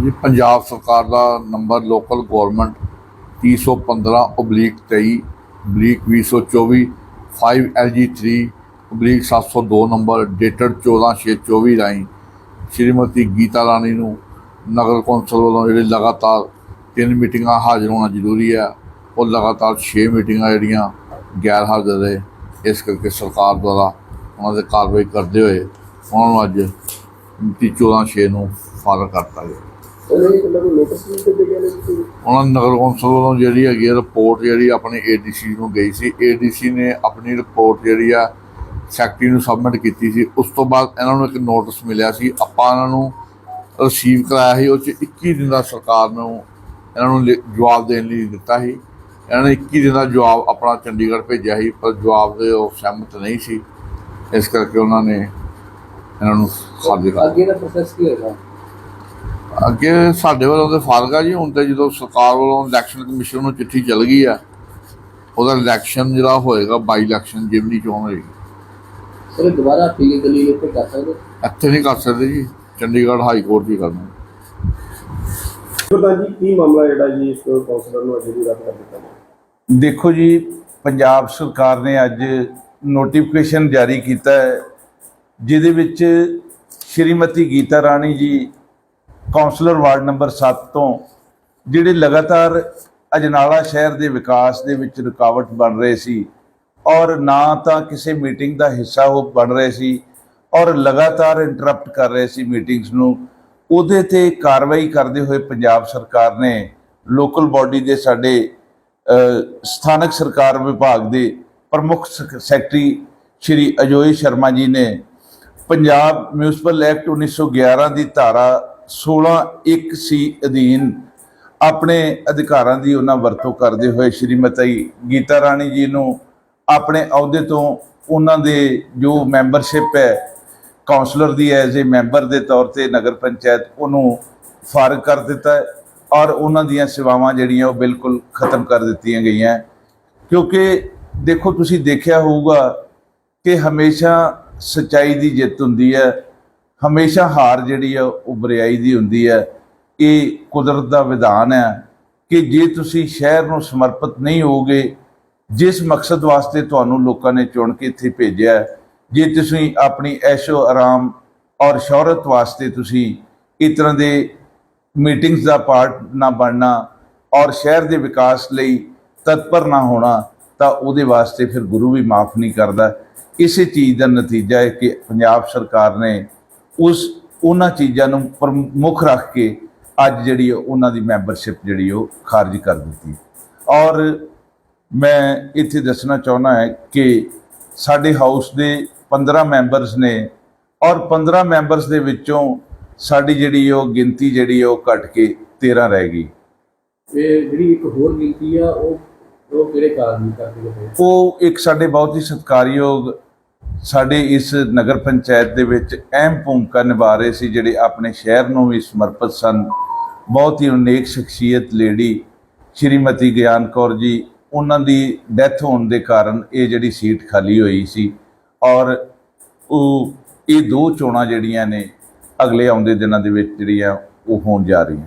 ਜੀ ਪੰਜਾਬ ਸਰਕਾਰ ਦਾ number local government 315 oblique 23 oblique 2024 5 LG3 oblique 702 number dated 14/6/24 ਰਾਹੀਂ ਸ਼੍ਰੀਮਤੀ ਗੀਤਾ ਰਾਣੀ ਨੂੰ ਨਗਰ ਕੌਂਸਲ ਵੱਲੋਂ ਜਿਹੜੇ ਲਗਾਤਾਰ ਤਿੰਨ ਮੀਟਿੰਗਾਂ ਹਾਜ਼ਰ ਹੋਣਾ ਜ਼ਰੂਰੀ ਹੈ, ਉਹ ਲਗਾਤਾਰ 6 ਮੀਟਿੰਗਾਂ ਜਿਹੜੀਆਂ ਗੈਰ ਹਾਜ਼ਰ ਰਹੇ, ਇਸ ਕਰਕੇ ਸਰਕਾਰ ਦੁਆਰਾ ਉਹਨਾਂ ਦੇ ਕਾਰਵਾਈ ਕਰਦੇ ਹੋਏ ਉਹਨਾਂ ਨੂੰ ਅੱਜ 14/6 ਨੂੰ ਫਾਰਗ ਕਰਤਾ ਗਿਆ। ਉਹਨਾਂ ਨੇ ਉਹਨਾਂ ਨੂੰ ਨੋਟਿਸ ਵੀ ਦਿੱਤੇ ਗਏ ਨੇ ਕਿ ਉਹਨਾਂ ਨੇ ਨਗਰ ਕੌਂਸਲ ਵੱਲੋਂ ਜਿਹੜੀ ਹੈਗੀ ਆ ਰਿਪੋਰਟ ਜਿਹੜੀ ਆਪਣੀ ਏਡੀਸੀ ਨੂੰ ਗਈ ਸੀ ਏਡੀਸੀ ਨੇ ਆਪਣੀ ਰਿਪੋਰਟ ਜਿਹੜੀ ਆ ਸੈਕਟਰੀ ਨੂੰ ਸਬਮਿਟ ਕੀਤੀ ਸੀ। ਉਸ ਤੋਂ ਬਾਅਦ ਇਹਨਾਂ ਨੂੰ ਇੱਕ ਨੋਟਿਸ ਮਿਲਿਆ ਸੀ। ਆਪਾਂ ਇਹਨਾਂ ਨੂੰ ਰਿਸੀਵ ਕਰਾਇਆ ਸੀ। ਉਹ ਚ 21 ਦਿਨ ਦਾ ਸਰਕਾਰ ਨੂੰ ਇਹਨਾਂ ਨੂੰ ਜਵਾਬ ਦੇਣ ਲਈ ਦਿੱਤਾ ਸੀ। ਇਹਨਾਂ ਨੇ 21 ਦਿਨ ਦਾ ਜਵਾਬ ਆਪਣਾ ਚੰਡੀਗੜ੍ਹ ਭੇਜਿਆ ਸੀ, ਪਰ ਜਵਾਬ ਦੇ ਉਹ ਸਹਿਮਤ ਨਹੀਂ ਸੀ। ਇਸ ਕਰਕੇ ਉਹਨਾਂ ਨੇ ਇਹਨਾਂ ਨੂੰ ਖਾਲੀ ਕਰ ਅੱਗੇ ਦਾ ਪ੍ਰੋਸੈਸ ਕੀ ਹੋਏਗਾ? ਅੱਗੇ ਸਾਡੇ ਵੱਲੋਂ ਤੇ ਫ਼ਰਕ ਆ ਜੀ ਹੁਣ ਤੇ ਜਦੋਂ ਸਰਕਾਰ ਵੱਲੋਂ ਇਲੈਕਸ਼ਨ ਕਮਿਸ਼ਨ ਨੂੰ ਚਿੱਠੀ ਚੱਲ ਗਈ ਆ ਉਹਦਾ ਇਲੈਕਸ਼ਨ ਜਿਹੜਾ ਹੋਏਗਾ ਬਾਈ ਇਲੈਕਸ਼ਨ ਜਿਮਨੀ ਚੋਣ ਹੋਏਗੀ। ਸਰ ਇਹ ਦੁਬਾਰਾ ਅਪੀਲ ਦਲੀਲ ਉੱਤੇ ਕਰ ਸਕਦੇ? ਇੱਥੇ ਨਹੀਂ ਕਰ ਸਕਦੇ ਜੀ ਚੰਡੀਗੜ੍ਹ ਹਾਈ ਕੋਰਟ ਹੀ ਕਰਨਾ। ਪ੍ਰਧਾਨ ਜੀ ਕੀ ਮਾਮਲਾ ਜਿਹੜਾ ਜੀ ਇਸ ਕਾਉਂਸਲਰ ਨੂੰ ਅਜੇ ਵੀ ਰੱਦ ਕਰ ਦਿੱਤਾ? ਗਿਆ ਦੇਖੋ ਜੀ ਪੰਜਾਬ ਸਰਕਾਰ ਨੇ ਅੱਜ ਨੋਟੀਫਿਕੇਸ਼ਨ ਜਾਰੀ ਕੀਤਾ ਹੈ ਜਿਹਦੇ ਵਿੱਚ Shrimati Gita Rani ji councillor ward number 7 ਤੋਂ, ਜਿਹੜੇ ਲਗਾਤਾਰ ਅਜਨਾਲਾ ਸ਼ਹਿਰ ਦੇ ਵਿਕਾਸ ਦੇ ਵਿੱਚ ਰੁਕਾਵਟ ਬਣ ਰਹੇ ਸੀ ਔਰ ਨਾ ਤਾਂ ਕਿਸੇ ਮੀਟਿੰਗ ਦਾ ਹਿੱਸਾ ਉਹ ਬਣ ਰਹੇ ਸੀ ਔਰ ਲਗਾਤਾਰ ਇੰਟਰਰਪਟ ਕਰ ਰਹੇ ਸੀ ਮੀਟਿੰਗਸ ਨੂੰ, ਉਹਦੇ ਤੇ ਕਾਰਵਾਈ ਕਰਦੇ ਹੋਏ ਪੰਜਾਬ ਸਰਕਾਰ ਨੇ ਲੋਕਲ ਬਾਡੀ ਦੇ ਸਾਡੇ ਸਥਾਨਕ ਸਰਕਾਰ ਵਿਭਾਗ ਦੇ ਪ੍ਰਮੁੱਖ ਸੈਕਟਰੀ ਸ਼੍ਰੀ ਅਜੋਏ ਸ਼ਰਮਾ ਜੀ ਨੇ ਪੰਜਾਬ ਮਿਊਨਿਸਪਲ ਐਕਟ 1911 ਦੀ ਧਾਰਾ 16 1 ਸੀ ਅਧੀਨ ਆਪਣੇ ਅਧਿਕਾਰਾਂ ਦੀ ਉਹਨਾਂ ਵਰਤੋਂ ਕਰਦੇ ਹੋਏ ਸ਼੍ਰੀਮਤੀ ਗੀਤਾ ਰਾਣੀ ਜੀ ਨੂੰ ਆਪਣੇ ਅਹੁਦੇ ਤੋਂ ਉਹਨਾਂ ਦੇ ਜੋ ਮੈਂਬਰਸ਼ਿਪ ਹੈ ਕਾਉਂਸਲਰ ਦੀ ਐਜ਼ ਏ ਮੈਂਬਰ ਦੇ ਤੌਰ ਤੇ ਨਗਰ ਪੰਚਾਇਤ ਉਹਨੂੰ ਫਾਰਗ ਕਰ ਦਿੱਤਾ ਹੈ ਔਰ ਉਹਨਾਂ ਦੀਆਂ ਸੇਵਾਵਾਂ ਜਿਹੜੀਆਂ ਉਹ ਬਿਲਕੁਲ ਖਤਮ ਕਰ ਦਿੱਤੀਆਂ ਗਈਆਂ ਕਿਉਂਕਿ ਦੇਖੋ, ਤੁਸੀਂ ਦੇਖਿਆ ਹੋਊਗਾ ਕਿ ਹਮੇਸ਼ਾ ਸਚਾਈ ਦੀ ਜਿੱਤ ਹੁੰਦੀ ਹੈ ਹਮੇਸ਼ਾ ਹਾਰ ਜਿਹੜੀ ਆ, ਉਹ ਬੁਰਾਈ ਦੀ ਹੁੰਦੀ ਹੈ ਇਹ ਕੁਦਰਤ ਦਾ ਵਿਧਾਨ ਹੈ ਕਿ ਜੇ ਤੁਸੀਂ ਸ਼ਹਿਰ ਨੂੰ ਸਮਰਪਿਤ ਨਹੀਂ ਹੋਗੇ ਜਿਸ ਮਕਸਦ ਵਾਸਤੇ ਤੁਹਾਨੂੰ ਲੋਕਾਂ ਨੇ ਚੁਣ ਕੇ ਇੱਥੇ ਭੇਜਿਆ, ਜੇ ਤੁਸੀਂ ਆਪਣੀ ਐਸ਼ੋ ਆਰਾਮ ਔਰ ਸ਼ੌਹਰਤ ਵਾਸਤੇ ਤੁਸੀਂ ਇਸ ਤਰ੍ਹਾਂ ਦੇ ਮੀਟਿੰਗਸ ਦਾ ਪਾਰਟ ਨਾ ਬਣਨਾ ਔਰ ਸ਼ਹਿਰ ਦੇ ਵਿਕਾਸ ਲਈ ਤਤਪਰ ਨਾ ਹੋਣਾ, ਤਾਂ ਉਹਦੇ ਵਾਸਤੇ ਫਿਰ ਗੁਰੂ ਵੀ ਮਾਫ ਨਹੀਂ ਕਰਦਾ। ਇਸੇ ਚੀਜ਼ ਦਾ ਨਤੀਜਾ ਹੈ ਕਿ ਪੰਜਾਬ ਸਰਕਾਰ ਨੇ ਉਸ ਉਹਨਾਂ ਚੀਜ਼ਾਂ ਨੂੰ ਪ੍ਰਮੁੱਖ ਰੱਖ ਕੇ ਅੱਜ ਜਿਹੜੀ ਉਹ ਉਹਨਾਂ ਦੀ ਮੈਂਬਰਸ਼ਿਪ ਜਿਹੜੀ ਉਹ ਖਾਰਜ ਕਰ ਦਿੱਤੀ ਔਰ ਮੈਂ ਇੱਥੇ ਦੱਸਣਾ ਚਾਹੁੰਦਾ ਹੈ ਕਿ ਸਾਡੇ ਹਾਊਸ ਦੇ 15 ਮੈਂਬਰਸ ਨੇ ਔਰ 15 ਮੈਂਬਰਸ ਦੇ ਵਿੱਚੋਂ ਸਾਡੀ ਜਿਹੜੀ ਉਹ ਗਿਣਤੀ ਜਿਹੜੀ ਉਹ ਘਟ ਕੇ 13 ਰਹਿ ਗਈ। ਇਹ ਜਿਹੜੀ ਇੱਕ ਹੋਰ ਨੀਤੀ ਆ ਉਹ ਉਹ ਕਿਹੜੇ ਕਾਰਨ ਕਰਕੇ ਉਹ ਇੱਕ ਸਾਡੇ ਬਹੁਤ ਹੀ ਸਤਿਕਾਰਯੋਗ ਸਾਡੇ ਇਸ ਨਗਰ ਪੰਚਾਇਤ ਦੇ ਵਿੱਚ ਅਹਿਮ ਭੂਮਿਕਾ ਨਿਭਾ ਰਹੇ ਸੀ ਜਿਹੜੇ ਆਪਣੇ ਸ਼ਹਿਰ ਨੂੰ ਵੀ ਸਮਰਪਿਤ ਸਨ। ਬਹੁਤ ਹੀ ਅਨੇਕ ਸ਼ਖਸੀਅਤ ਲੇਡੀ ਸ਼੍ਰੀਮਤੀ ਗਿਆਨ ਕੌਰ ਜੀ, ਉਹਨਾਂ ਦੀ ਡੈਥ ਹੋਣ ਦੇ ਕਾਰਨ ਇਹ ਜਿਹੜੀ ਸੀਟ ਖਾਲੀ ਹੋਈ ਸੀ ਔਰ ਉਹ, ਇਹ ਦੋ ਚੋਣਾਂ ਜਿਹੜੀਆਂ ਨੇ ਅਗਲੇ ਆਉਂਦੇ ਦਿਨਾਂ ਦੇ ਵਿੱਚ ਜਿਹੜੀਆਂ ਉਹ ਹੋਣ ਜਾ ਰਹੀਆਂ।